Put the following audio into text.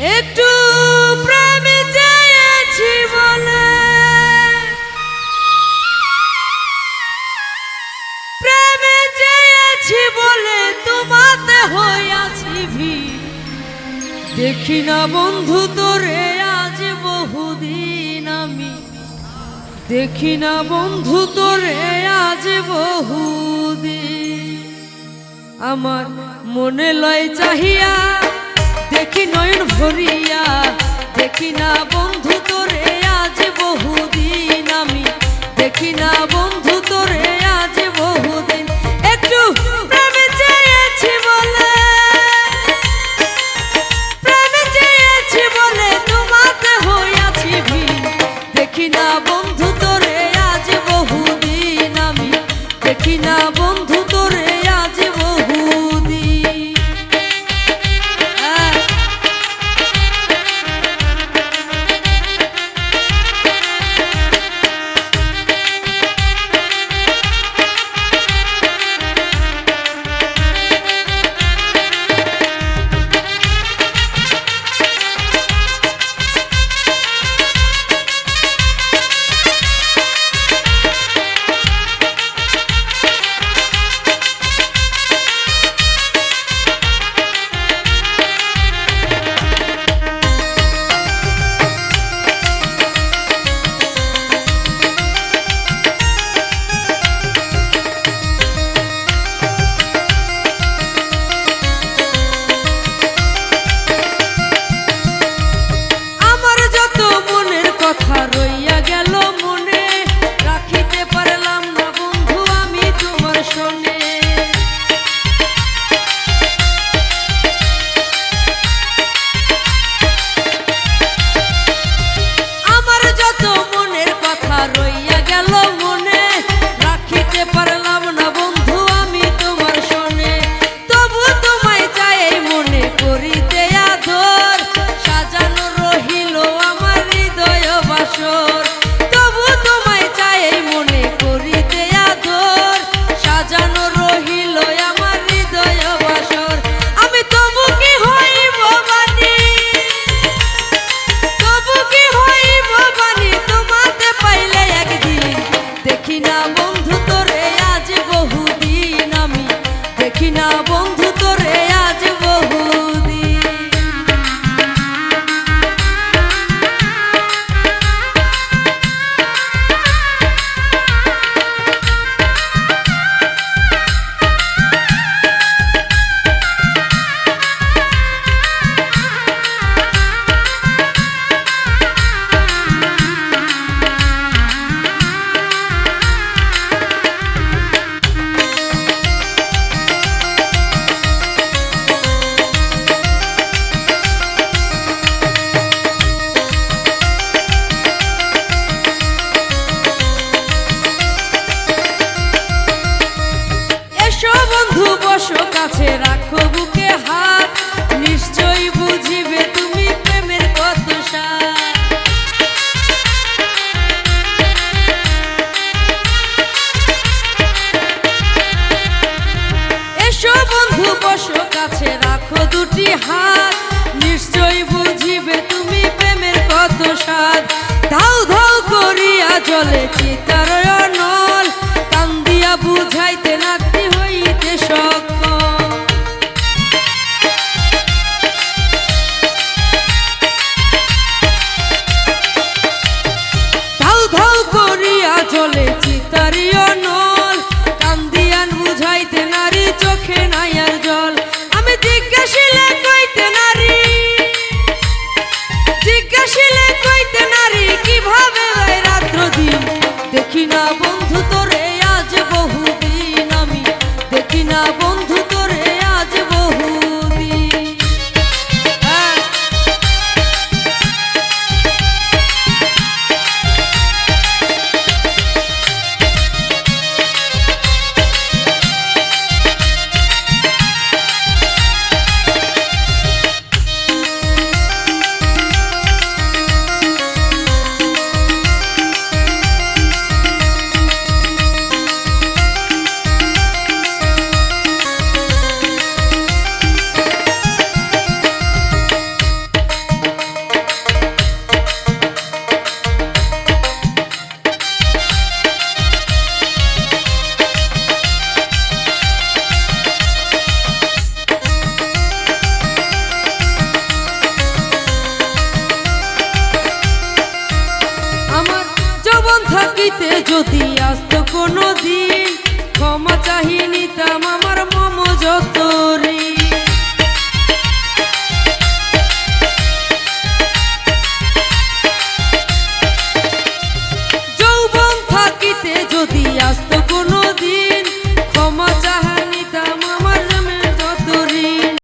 একটু দেখি না বন্ধু তোরে, আজ বহুদিন আমি। দেখি না বন্ধু তোরে, আজ বহুদিন। আমার মনে লয় চাহিয়া দেখি নয়ন ভরিয়া, দেখি না বন্ধু তোরে আজ বহুদিন আমি। দেখি না বন্ধু তোরে আজ বহুদিন, একটু প্রেমে চেয়েছি বলে। প্রেমে চেয়েছি বলে তোমাতে হইয়াছি ভিন দেখি না বন্ধু তোরে আজ বহুদিন আমি। দেখি না বন্ধু তোরে আজ বহুদিন দেখি না বন্ধু তোরে। বন্ধু বসো কাছে, রাখো বুকে নিশ্চয়ই বুঝিবে তুমি প্রেমের কত এসো বন্ধু বসো কাছে, রাখো দুটি হাত। নিশ্চয়ই বুঝিবে তুমি প্রেমের কত ধাউ ধাউ করিয়া জলে জলে চিতারিও নল, কান্দিয়ান বুঝাইতে নারী চোখে নাই জল। আমি জিজ্ঞাসিলে কইতে নারী, জিজ্ঞাসিলে কইতে নারী, কীভাবে রাত্র দিন দেখি বাকিতে যদি আসতো কোনো দিন ক্ষমা চাহি নিতাম আমার মম যত ঋণ।